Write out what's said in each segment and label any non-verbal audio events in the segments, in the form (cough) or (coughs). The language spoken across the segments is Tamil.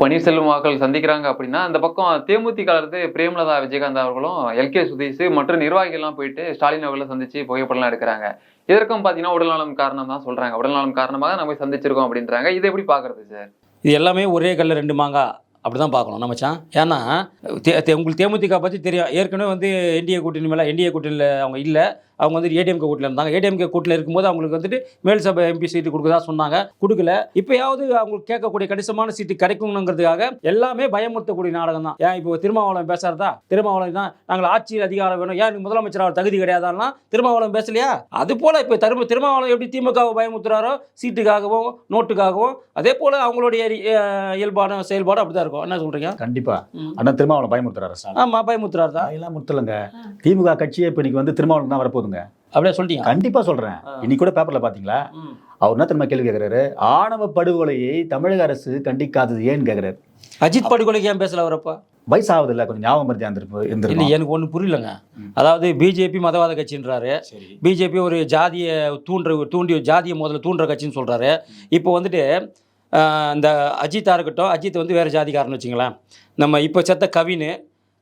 பன்னீர்செல்வம் வாக்கள் சந்திக்கிறாங்க அப்படின்னா அந்த பக்கம் தேமுதிக இருந்து பிரேமலதா விஜயகாந்த் அவர்களும் எல்கே சுதீஷ் மற்றும் நிர்வாகிகள்லாம் போயிட்டு ஸ்டாலின் அவர்களை சந்திச்சு புகைப்படம்லாம் எடுக்கிறாங்க. இதற்கும் பார்த்தீங்கன்னா உடல்நலம் காரணம் தான் சொல்றாங்க. உடல்நலம் காரணமாக நம்ம சந்திச்சிருக்கோம் அப்படின்றாங்க. இதை எப்படி பார்க்கறது சார்? இது எல்லாமே ஒரே கல்ல ரெண்டு மாங்கா அப்படி தான் பார்க்கணும் நம்ம மச்சான்? ஏன்னா தே- தே- உங்களுக்கு தேமுதிக பற்றி தெரியும். ஏற்கனவே வந்து என்டிஏ கூட்டணி மேலே என்டிஏ கூட்டணியில் அவங்க இல்லை. அவங்க வந்து ஏடிஎம்கே கூட்டில் இருந்தாங்க. ஏடிஎம்கே கூட்டில் இருக்கும்போது அவங்களுக்கு வந்துட்டு மேல் சபை எம்பி சீட்டு கொடுக்கதா சொன்னாங்க. கொடுக்கல. இப்போயாவது அவங்களுக்கு கேட்கக்கூடிய கணிசமான சீட்டு கிடைக்கணுங்கிறதுக்காக எல்லாமே பயமுறுத்தக்கூடிய நாடகம் தான். ஏன் இப்போ திருமாவளவன் பேசுறதா திருமாவளவன் தான். நாங்கள் ஆட்சியில் அதிகாரம் வேணும். ஏன் முதலமைச்சர் அவர் தகுதி கிடையாதான்னா? திருமாவளவன் பேசலையா? அது போல இப்போ திரும்ப திருமாவளவன் எப்படி திமுகவை பயமுறுத்துறாரோ? சீட்டுக்காகவும் நோட்டுக்காகவும் அதே போல அவங்களுடைய இயல்பான செயல்பாடு அப்படிதான் இருக்கும். என்ன சொல்றீங்க? கண்டிப்பா. அண்ணா திருமாவளவன் பயமுறுத்துறாரு ஆமா பயமுறுத்துறாரு தான். அதெல்லாம் முத்தலங்க. திமுக கட்சியே இப்ப இன்னைக்கு வந்து திருமாவளவன் தான் வரப்போகுதுங்க அப்படியே சொல்லிட்டீங்க? கண்டிப்பா சொல்றேன். ஆ. இன்னைக்கு கூட பேப்பர்ல பாத்தீங்களா? ம். அவர் என்ன திரும்ப கேள்வி கேக்குறாரு? ஆணவ படுகொலையை தமிழக அரசு கண்டிக்காதது ஏன்னு கேக்குறாரு. அஜித் படுகொலைக்கு ஏன் பேசல அவரப்பா வயசாகுது இல்ல கொஞ்சம் ஞாபகம் மருத்தி இருந்திருப்போம் இல்லை எனக்கு ஒன்றும் புரியலங்க. அதாவது பிஜேபி மதவாத கட்சின்றாரு. பிஜேபி ஒரு ஜாதிய தூண்டுற தூண்டி ஜாதிய முதல்ல தூண்டுற கட்சின்னு சொல்கிறாரு இப்போ வந்துட்டு இந்த அஜித்தாக இருக்கட்டும் அஜித் வந்து வேறு ஜாதிக்காரன்னு வச்சுங்களேன். நம்ம இப்போ செத்த கவின்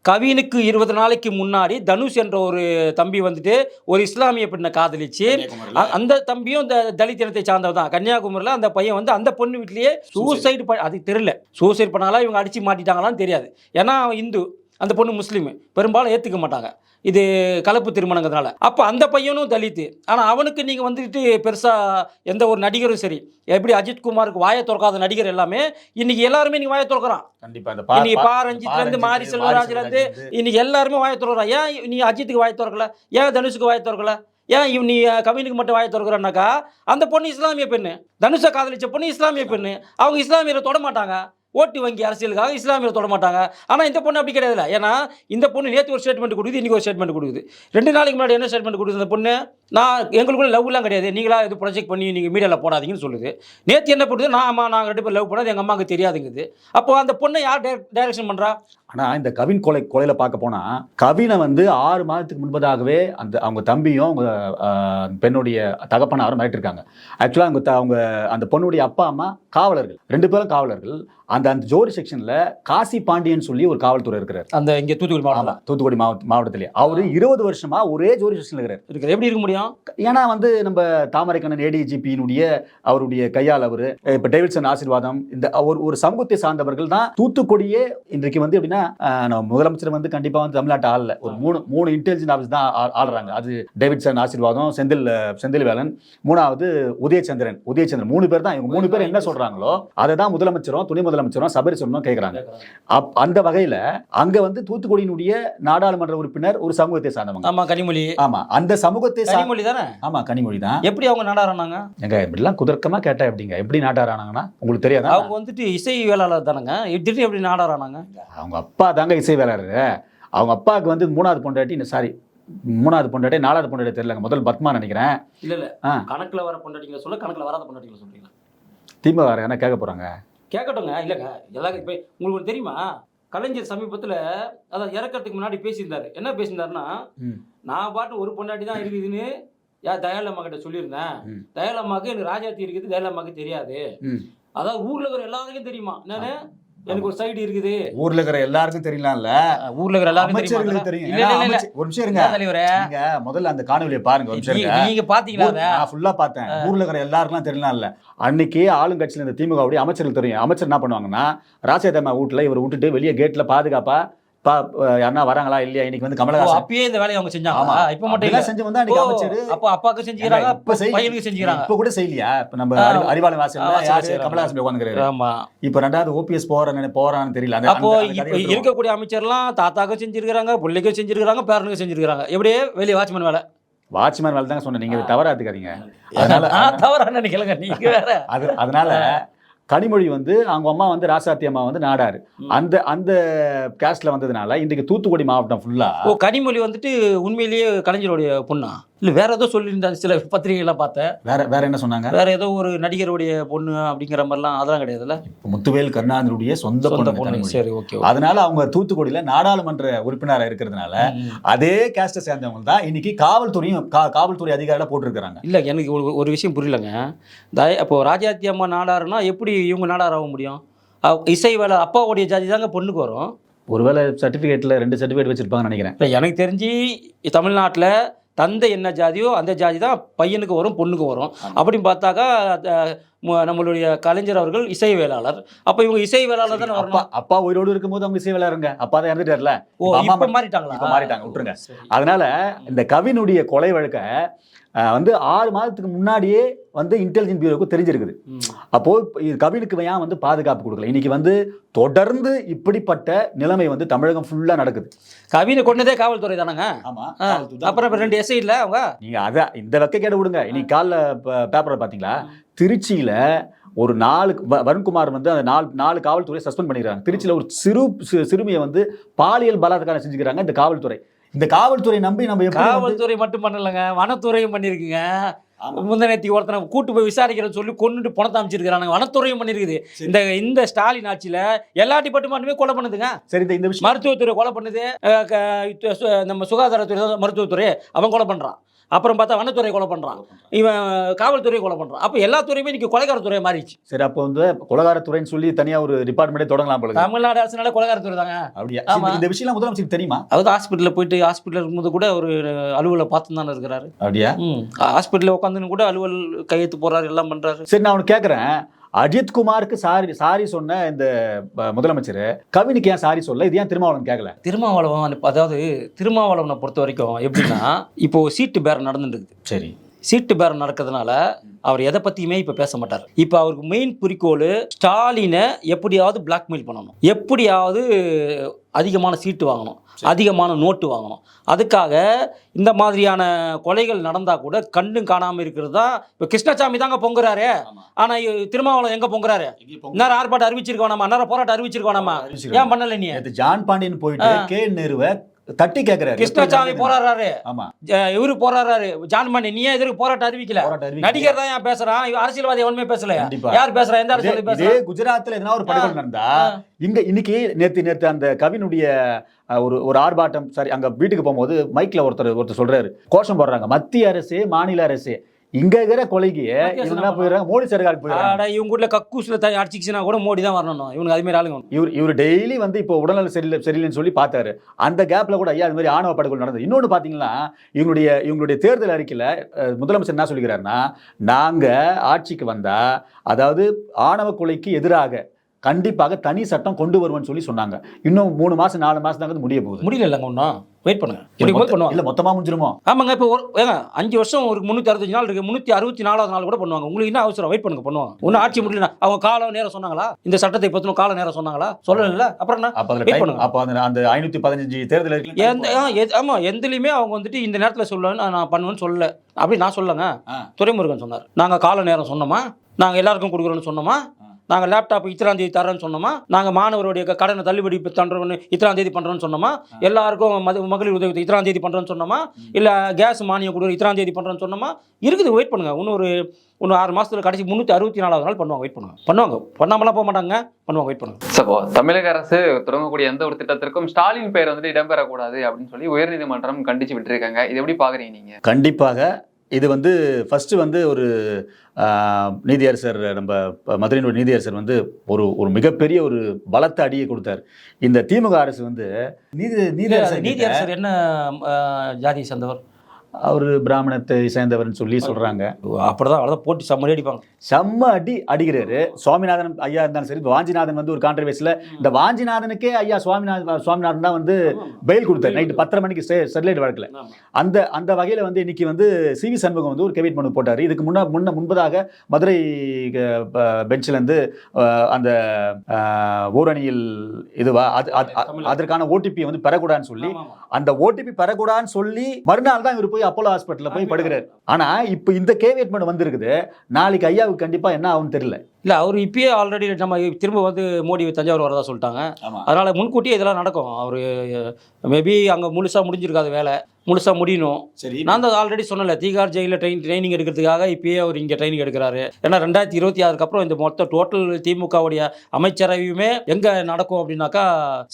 கவினுக்கு இருபது நாளைக்கு முன்னாடி தனுஷ் என்ற ஒரு தம்பி வந்துட்டு ஒரு இஸ்லாமிய பெண்ணை காதலிச்சு. அந்த தம்பியும் இந்த தலித் இனத்தை சார்ந்தவர் தான். கன்னியாகுமரியில் அந்த பையன் வந்து அந்த பொண்ணு வீட்லயே சூசைடு பண்ண அது தெரியல. சூசைட் பண்ணாலா இவங்க அடிச்சு மாட்டிட்டாங்களான்னு தெரியாது. ஏன்னா அவன் இந்து. அந்த பொண்ணு முஸ்லீம். பெரும்பாலும் ஏற்றுக்க மாட்டாங்க. இது கலப்பு திருமணங்கிறதுனால. அப்போ அந்த பையனும் தலித்து. ஆனால் அவனுக்கு நீங்கள் வந்துட்டு பெருசாக எந்த ஒரு நடிகரும் சரி. எப்படி அஜித் குமாருக்கு வாயை திறக்காத நடிகர் எல்லாமே இன்னைக்கு எல்லாருமே நீங்க வாயை திறக்கிறான். கண்டிப்பா இந்த இன்னைக்கு பா ரஞ்சித்ல இருந்து மாரி செல்வராஜ்ல இருந்து இன்னைக்கு எல்லாருமே வாயை திறக்கிறான். ஏன் நீ அஜித்துக்கு வாயை திறக்கல? ஏன் தனுஷுக்கு வாயை திறக்கல? ஏன் இவ் நீ கவினுக்கு மட்டும் வாயை திறக்கிறனாக்கா அந்த பொண்ணு இஸ்லாமிய பெண்ணு. தனுஷை காதலிச்ச பொண்ணு இஸ்லாமிய பெண்ணு. அவங்க இஸ்லாமியரை தொட மாட்டாங்க. ஓட்டு வங்கி அரசியலுக்காக இஸ்லாமியில் தொட மாட்டாங்க. ஆனால் இந்த பொண்ணு அப்படி கிடையாதுல்ல. ஏன்னா இந்த பொண்ணு நேற்று ஒரு ஸ்டேட்மெண்ட் கொடுக்குது இன்னைக்கு ஒரு ஸ்டேட்மெண்ட் கொடுக்குது. ரெண்டு நாளைக்கு முன்னாடி என்ன ஸ்டேட்மெண்ட் கொடுக்குது இந்த பொண்ணு? நான் எங்களுக்குள்ள லவ்லாம் கிடையாது. நீங்களா இது ப்ரொஜெக்ட் பண்ணி நீங்கள் மீடியாவில் போடாதீங்கன்னு சொல்லுது. நேற்று என்ன பண்ணுது நான் அம்மா நாங்கள் ரெண்டு பேர் லவ் பண்ணது எங்கள் அம்மாவுக்கு தெரியாதுங்குது. அப்போ அந்த பொண்ணை யார் டைரக்ஷன் பண்ணுறா ஆனால் இந்த கவின் கொலை கொலையில் பார்க்க போனால் கவினை வந்து ஆறு மாதத்துக்கு முன்பதாகவே அந்த அவங்க தம்பியும் அவங்க பெண்ணுடைய தகப்பனாரும் மிரட்டிருக்காங்க. ஆக்சுவலாக அவங்க அவங்க அந்த பொண்ணுடைய அப்பா அம்மா காவலர்கள். ரெண்டு பேரும் காவலர்கள். அந்த அந்த ஜோடி செக்ஷன்ல காசி பாண்டியன் சொல்லி ஒரு காவல்துறை இருக்கிறார். அந்த இங்கே தூத்துக்குடி மாவட்டம் தூத்துக்குடி மாவட்ட மாவட்டத்திலே. அவரு இருபது வருஷமா ஒரே ஜோடி செக்ஷன்ல இருக்கிறார். எப்படி இருக்க முடியும்? ஏன்னா வந்து நம்ம தாமரைக்கண்ணன் ஏடிஜிபியினுடைய அவருடைய கையால் அவரு இப்ப டேவிட்சன் ஆசீர்வாதம் இந்த ஒரு ஒரு சமூகத்தை சார்ந்தவர்கள் தான் தூத்துக்குடியே இன்றைக்கு வந்து எப்படின்னா நம்ம முதலமைச்சர் வந்து கண்டிப்பா வந்து தமிழ்நாட்டு ஆளல. ஒரு மூணு மூணு இன்டெலிஜென்ட் ஆஃபீஸ் தான் ஆ- ஆளுறாங்க. அது டேவிட்சன் ஆசீர்வாதம் செந்தில் செந்தில் வேலன். மூணாவது உதயச்சந்திரன். உதயச்சந்திரன் மூணு பேர் தான். இவங்க மூணு பேர் என்ன சொல்றாங்களோ அதை தான் முதலமைச்சரும் துணை முதலமைச்சரும் சபரி சொல்லணும் கேட்கறாங்க அப் அந்த வகையில அங்க வந்து தூத்துக்குடியினுடைய நாடாளுமன்ற உறுப்பினர் ஒரு சமூகத்தை சார்ந்தவங்க. ஆமா கனிமொழி. ஆமா அந்த சமூகத்தை கனிமொழி தானே? ஆமா கனிமொழி தான். எப்படி அவங்க நாடாறானாங்க எங்க இப்படிலாம் குதர்க்கமா கேட்டா எப்படிங்க? எப்படி நாட்டாரானாங்கன்னா உங்களுக்கு தெரியாதா? அவங்க வந்துட்டு இசை வேளாளர் தானங்க. திடீர்னு எப்படி நாடாறானாங்க அவங்க அப்பா தாங்க இசை வேளாளரு. அவங்க அப்பாவுக்கு வந்து மூணாவது பொண்டாட்டி சாரி மூணாவது பொண்டாட்டி நாலாவது பொண்டாட்டி தெரியலங்க. முதல் பத்மா நினைக்கிறேன். இல்ல இல்ல. கணக்குல வர பொண்டாட்டிங்களை சொல்ல கணக்குல வராத பொண்டாட்டிங்களை சொல்றீங்க திமுக வேற என்ன கேட்க போறாங்க. கேட்கட்டுங்க இல்லைங்க. எல்லாரும் இப்போ உங்களுக்கு தெரியுமா? கலைஞர் சமீபத்தில் அதாவது இறக்கறதுக்கு முன்னாடி பேசியிருந்தாரு. என்ன பேசியிருந்தாருன்னா. நான் பாட்டு ஒரு பொண்டாட்டி தான் இருக்குதுன்னு யார் தயாளம்மா கிட்ட சொல்லியிருந்தேன். ம். தயாளம்மாக்கு எனக்கு ராஜாத்தி இருக்குது தயாளம்மாக்கு தெரியாது. அதாவது ஊர்ல இருக்கிற எல்லாருக்கும் தெரியுமா? என்னன்னு எனக்கு ஒரு சைடு இருக்குது. ஊர்ல இருக்கிற எல்லாருக்கும் தெரியலாம்ல. ஊர்ல இருக்கிற எல்லாருக்கும் அமைச்சர்களுக்கு தெரியுமா? ஒரு நிமிஷம் இருங்க. தலைவரே? நீங்க முதல்ல அந்த காணொலியை பாருங்க ஒரு நிமிஷம் நீங்க பாத்தீங்களா? நான் ஃபுல்லா பார்த்தேன். ஊர்ல இருக்கிற எல்லாருக்கும் தெரியலாம் இல்ல அன்னைக்கு ஆளுங்கட்சியில இந்த திமுக அமைச்சர்கள் தெரியும். அமைச்சர் என்ன பண்ணுவாங்கன்னா ராஜேதம்மா வீட்டுல இவர் விட்டுட்டு வெளியே கேட்ல பாதுகாப்பா பா யாருன்னா வராங்களா இல்லையா? இன்னைக்கு வந்து கமலஹாசன். அப்பயே இந்த வேலையை அவங்க செஞ்சாங்க ஆமா. இப்ப மட்டும் இல்ல. செஞ்சு வந்தா அன்னைக்கு அமைச்சர். அப்ப அப்பாவுக்கு செஞ்சுக்கிறாங்க இப்ப பையனுக்கு செஞ்சுக்கிறாங்க இப்ப கூட செய்யலையா? இப்ப நம்ம ஆ. அறி- அறிவாலயம் வாசல்ல யாரு கமலஹாசன் உட்காந்துக்கிறாரு ஆமா. இப்ப ரெண்டாவது ஓபிஎஸ் போறான்னு போறான்னு தெரியல. அப்போ. இருக்கக்கூடிய அமைச்சர்லாம் தாத்தாக்கும் செஞ்சிருக்காங்க பிள்ளைக்கும் செஞ்சிருக்காங்க பேரனுக்கும் செஞ்சிருக்காங்க எப்படியே வெளியே வாட்ச்மேன் வேலை? வாட்ச்மேன் வேலை தாங்க சொன்னேன். நீங்க தவறா எடுத்துக்காதீங்க. அதனால தவறா நினைக்கலங்க. நீங்க வேற. அது அதனால கனிமொழி வந்து அவங்க அம்மா வந்து ராசாத்தி அம்மா வந்து நாடாரு. அந்த அந்த கேஸ்ட்ல வந்ததுனால இன்றைக்கு தூத்துக்குடி மாவட்டம் ஃபுல்லா ஓ கனிமொழி வந்துட்டு உண்மையிலேயே கலைஞருடைய பொண்ணா இல்ல வேற ஏதோ சொல்லியிருந்தாங்க சில பத்திரிகைலாம் பார்த்தேன். வேற வேற என்ன சொன்னாங்க? வேற ஏதோ ஒரு நடிகருடைய பொண்ணு அப்படிங்கிற மாதிரிலாம் அதெல்லாம் கிடையாதுல்ல? இப்ப முத்துவேல் கருணாநிதியுடைய சொந்த பொண்ணு. சரி ஓகே அதனால அவங்க தூத்துக்குடியில நாடாளுமன்ற உறுப்பினரா இருக்கிறதுனால அதே கேஸ்ட சேர்ந்தவங்க தான் இன்னைக்கு காவல்துறையும் காவல்துறை அதிகாரில போட்டிருக்கிறாங்க. இல்ல எனக்கு ஒரு ஒரு விஷயம் புரியலங்க. தய அப்போ ராஜாத்தி அம்மா நாடாருன்னா எப்படி இவங்க நாடார் ஆக முடியும்? இசை வேலை அப்பாவுடைய ஜாதி தாங்க பொண்ணுக்கு வரும். ஒருவேளை சர்டிஃபிகேட்ல ரெண்டு சர்டிஃபிகேட் வச்சிருப்பாங்கன்னு நினைக்கிறேன். இல்லை எனக்கு தெரிஞ்சு தமிழ்நாட்டில் தந்தை என்ன ஜாதியோ அந்த ஜாதி தான் பையனுக்கு வரும் பொண்ணுக்கு வரும். அப்படின்னு பார்த்தாக்கா நம்மளுடைய கலைஞர் அவர்கள் இசை வேளாளர் அப்போ இவங்க இசை வேளாளர் தானே அப்பா அப்பா உயிரோடு இருக்கும்போது அவங்க இசை விளையாடுங்க அப்பா தான் இறந்துட்டார்ல. ஓ அம்மா மாறிட்டாங்களா? இப்ப மாறிட்டாங்க, விட்டுருங்க. அதனால இந்த கவினுடைய கொலை வழக்க வந்து ஆறு மாதத்துக்கு முன்னாடியே வந்து இன்டெலிஜென்ட் பியூரோக்கு தெரிஞ்சிருக்குது. அப்போ இது கவினுக்கு ஏன் வந்து பாதுகாப்பு கொடுக்கல? இன்னைக்கு வந்து தொடர்ந்து இப்படிப்பட்ட நிலைமை வந்து தமிழகம் ஃபுல்லா நடக்குது. கவினை கொண்டதே காவல்துறை தானங்க? ஆமா அப்புறம் ரெண்டு எஸ்ஐ இல்ல அவங்க? நீங்க அத இந்த வெக்க கேட விடுங்க. இன்னைக்கு காலைல பேப்பரை பாத்தீங்களா? திருச்சியில ஒரு நாலு வருண்குமார் வந்து அந்த நாலு நாலு காவல்துறை சஸ்பெண்ட் பண்ணிடுறாங்க திருச்சியில ஒரு சிறு சிறுமியை வந்து பாலியல் பலாத்காரம் செஞ்சுக்கிறாங்க இந்த காவல்துறை. இந்த காவல்துறை நம்பி நம்ம காவல்துறை மட்டும் பண்ணலங்க. வனத்துறையும் பண்ணிருக்குங்க. முந்தநேத்தி ஒருத்தனை கூட்டு போய் விசாரிக்கிறேன்னு சொல்லி கொண்டுட்டு பணத்தை அமைச்சிருக்கிறாங்க வனத்துறையும் பண்ணிருக்குது. இந்த இந்த ஸ்டாலின் ஆட்சியில எல்லா டிபார்ட்மெண்ட்டுமே கொலை பண்ணுதுங்க. சரி இந்த விஷயம் மருத்துவத்துறை கொலை பண்ணுது. நம்ம சுகாதாரத்துறை மருத்துவத்துறை அவன் கொலை பண்றான். அப்புறம் பார்த்தா வனத்துறை கொலை பண்றான். இவன் காவல்துறை கொலை பண்றான். அப்ப எல்லா துறையுமே இன்னைக்கு கொலைகாரத்துறை மாறிடுச்சு சரி அப்போ வந்து கொலகாரத்துறைன்னு சொல்லி தனியா ஒரு டிபார்ட்மெண்ட்டே தொடங்கலாம் போல தமிழ்நாடு அரசுனால கொலைகாரத்துறை தாங்க. அப்படியா? ஆமா. இந்த- இந்த விஷயம் முதலமைச்சருக்கு தெரியுமா? அதாவது ஹாஸ்பிட்டலில் போயிட்டு ஹாஸ்பிட்டல் இருக்கும்போது கூட ஒரு அலுவலை பார்த்து தானே இருக்கிறாரு. அப்படியா? ஹாஸ்பிட்டலில் உட்காந்துன்னு கூட அலுவல் கையெழுத்து போறாரு எல்லாம் பண்றாரு. சரி நான் உனக்கு கேட்குறேன் அஜித் குமாருக்கு சாரி சாரி சொன்ன இந்த முதலமைச்சர் கவினுக்கு ஏன் சாரி சொல்ல? இது ஏன் திருமாவளவன் கேட்கல திருமாவளவன் அதாவது திருமாவளவனை பொறுத்த வரைக்கும் எப்படின்னா (coughs) இப்போ சீட்டு பேரம் நடந்துட்டு சரி. சீட்டு பேரம் நடக்கிறதுனால அவர் எதை பற்றியுமே இப்போ பேச மாட்டார். இப்போ அவருக்கு மெயின் குறிக்கோள் ஸ்டாலினை எப்படியாவது பிளாக்மெயில் பண்ணணும். எப்படியாவது அதிகமான சீட்டு வாங்கணும். அதிகமான நோட்டு வாங்கணும். அதுக்காக இந்த மாதிரியான கொலைகள் நடந்தால் கூட கண்ணும் காணாமல் இருக்கிறது தான் இப்போ கிருஷ்ணசாமி தாங்க பொங்குறாரு. ஆனால் திருமாவளவன் எங்கே பொங்குறாரு? இந்நேரம் ஆர்ப்பாட்டம் அறிவிச்சிருக்க வேணாமா அந்நேரம் போராட்டம் அறிவிச்சிருக்க வேணாமா ஏன் பண்ணல நீ? ஜான் பாண்டியன் போயிட்டு கே நேருவை தட்டி கேட்கிறாரு கிருஷ்ணசாமி போராடுறாரு. ஆமா. இவரு போராடுறாரு. ஜான்மணி நீ ஏன் எதிர்க்கு போராட்டம் அறிவிக்கல. நடிகர் தான் ஏன் பேசுறான் அரசியல்வாதி எவனுமே பேசல. யார் பேசுறா? எந்த அரசியல் இதே பேசுறான் குஜராத்ல எதனா ஒரு படுகொலை நடந்தா. இங்க இன்னைக்கு நேத்து நேத்து அந்த கவினுடைய ஒரு ஒரு ஆர்ப்பாட்டம் சரி அங்க வீட்டுக்கு போகும்போது மைக்ல ஒருத்தர் ஒருத்தர் சொல்றாரு. கோஷம் போடுறாங்க. மத்திய அரசு மாநில அரசு. இங்க இருக்கிற கொலைக்கு இவங்க போயிடுறாங்க? மோடி சர்க்காருக்கு போயிடுறாங்க. இவங்க வீட்ல கக்கூஸ்ல அடிச்சிச்சுன்னா கூட மோடி தான் வரணும் இவனுக்கு அது மாதிரி ஆளுங்க. இவர் இவர் டெய்லி வந்து இப்போ உடல்நல சரியில்லை சரியில்லைன்னு சொல்லி பார்த்தாரு. அந்த கேப்ல கூட ஐயா அது மாதிரி ஆணவ படுகொலை நடந்தது. இன்னொன்று பார்த்தீங்கன்னா இவங்களுடைய இவங்களுடைய தேர்தல் அறிக்கையில் முதலமைச்சர் என்ன சொல்லிக்கிறாருன்னா நாங்க ஆட்சிக்கு வந்தா அதாவது ஆணவ கொலைக்கு எதிராக கண்டிப்பாக தனி சட்டம் கொண்டு வருவோம்னு சொல்லி சொன்னாங்க. இன்னும் மூணு மாசம் நாலு மாசம் தாங்க முடிய போகுது. முடியல இல்லைங்க ஒன்றும் வெயிட் பண்ணுங்க. மொத்த- பண்ணுவாங்க. இல்ல மொத்தமா முடிஞ்சிருமோ? ஆமாங்க இப்போ ஒரு ஏங்க அஞ்சு வருஷம் ஒரு முந்நூற்றி அறுபத்தஞ்சு நாள் இருக்கு. முந்நூற்றி அறுபத்தி நாலாவது நாள் கூட பண்ணுவாங்க. உங்களுக்கு என்ன அவசரம்? வெயிட் பண்ணுங்க பண்ணுவாங்க. ஒன்றும் ஆட்சி முடியல அவங்க காலம் நேரம் சொன்னாங்களா? இந்த சட்டத்தை பற்றின கால நேரம் சொன்னாங்களா? சொல்லல அப்புறம் என்ன? அப்ப time- பண்ணுங்க. அப்ப அந்த அந்த ஐநூத்தி பதினஞ்சு தேர்தல் எந்த ஆ, எது- ஆமா எதுலையுமே அவங்க வந்துட்டு இந்த நேரத்தில் சொல்லுவேன்னு நான் பண்ணுவேன்னு சொல்லல. அப்படி நான் சொல்லங்க. துரைமுருகன் சொன்னார். நாங்க கால நேரம் சொன்னோமா? நாங்க எல்லாருக்கும் கொடுக்குறோன்னு சொன்னோமா? நாங்க லேப்டாப் இத்தனாம் தேதி தரேன்னு சொன்னோமா? நாங்க மாணவருடைய கடனை தள்ளுபடி தண்டோம்னு இத்தனாம் தேதி பண்றோம்னு சொன்னோமா? எல்லாருக்கும் மது மகளிர் உதவி இத்தனாம் தேதி பண்றோம்னு சொன்னோமா? இல்ல கேஸ் மானியம் கொடுக்குற இத்தனாம் தேதி பண்றோம்னு சொன்னோமா? இருக்குது வெயிட் பண்ணுங்க. இன்னும் ஒரு இன்னும் ஆறு மாசத்துல கடைசி முந்நூற்றி அறுபத்தி நாலாவது நாள் பண்ணுவாங்க வெயிட் பண்ணுவாங்க. பண்ணுவாங்க. பண்ணாமலாம் போக மாட்டாங்க. பண்ணுவாங்க வெயிட் பண்ணுங்க. சப்போ தமிழக அரசு தொடங்கக்கூடிய எந்த ஒரு திட்டத்திற்கும் ஸ்டாலின் பெயர் வந்துட்டு இடம்பெறக்கூடாது அப்படின்னு சொல்லி உயர்நீதிமன்றம் கண்டிச்சு விட்டுருக்காங்க. இது எப்படி பாக்குறீங்க நீங்க? கண்டிப்பாக இது வந்து ஃபர்ஸ்ட் வந்து ஒரு நீதியரசர் நம்ம மதுரையினுடைய நீதியரசர் வந்து ஒரு ஒரு மிகப்பெரிய ஒரு பலத்த அடியை கொடுத்தார். இந்த திமுக அரசு வந்து நீதி நீதியரசர் நீதி அரசர் என்ன ஜாதியை சேர்ந்தவர்? அவர் பிராமணத்தை சேர்ந்தவர்னு சொல்லி சொல்றாங்க. அப்படிதான் அவ்வளோதான் போட்டு செம்மறி அடிப்பாங்க. செம்ம அடி அடிக்கிறாரு. சுவாமிநாதன் ஐயா இருந்தாலும் சரி வாஞ்சிநாதன் வந்து ஒரு கான்ட்ரவர்சியில் இந்த வாஞ்சிநாதனுக்கே ஐயா சுவாமிநாதன் சுவாமிநாதன் தான் வந்து பெயில் கொடுத்தார். நைட்டு பத்தரை மணிக்கு ஸ்டெர்லைட் வழக்கில். அந்த அந்த வகையில் வந்து இன்னைக்கு வந்து சி வி சண்முகம் வந்து ஒரு கெவிட் மனு போட்டார். இதுக்கு முன்ன முன்ன முன்பதாக மதுரை பெஞ்சில் இருந்து அஹ், அந்த அஹ், ஓரணியில் இதுவா அது- அதற்கான ஓடிபி வந்து பெறக்கூடாதுன்னு சொல்லி அந்த ஓடிபி பெறக்கூடாதுன்னு சொல்லி மறுநாள் தான் இவர் போய் அப்போலோ ஹாஸ்பிட்டலில் போய் படுகிறார் ஆனா இப்போ இந்த கேவியட் மனு வந்திருக்குது. நாளைக்கு ஐயாவுக்கு கண்டிப்பா என்ன ஆகும்னு தெரியல. இல்லை அவர் இப்பயே ஆல்ரெடி நம்ம திரும்ப வந்து மோடி தஞ்சாவூர் வரதா சொல்லிட்டாங்க. அதனால் முன்கூட்டியே இதெல்லாம் நடக்கும். அவர் மேபி அங்கே முழுசாக முடிஞ்சிருக்காது வேலை. முழுசாக முடியணும். சரி. நான் தான் ஆல்ரெடி சொன்னல தீகார் ஜெயிலில் ட்ரெயின் ட்ரைனிங் எடுக்கிறதுக்காக இப்பயே அவர் இங்கே ட்ரைனிங் எடுக்கிறாரு. ஏன்னா ரெண்டாயிரத்தி இருபத்தி ஆறுக்கு அப்புறம் இந்த மொத்த டோட்டல் திமுகவுடைய அமைச்சரவையுமே எங்கே நடக்கும் அப்படின்னாக்கா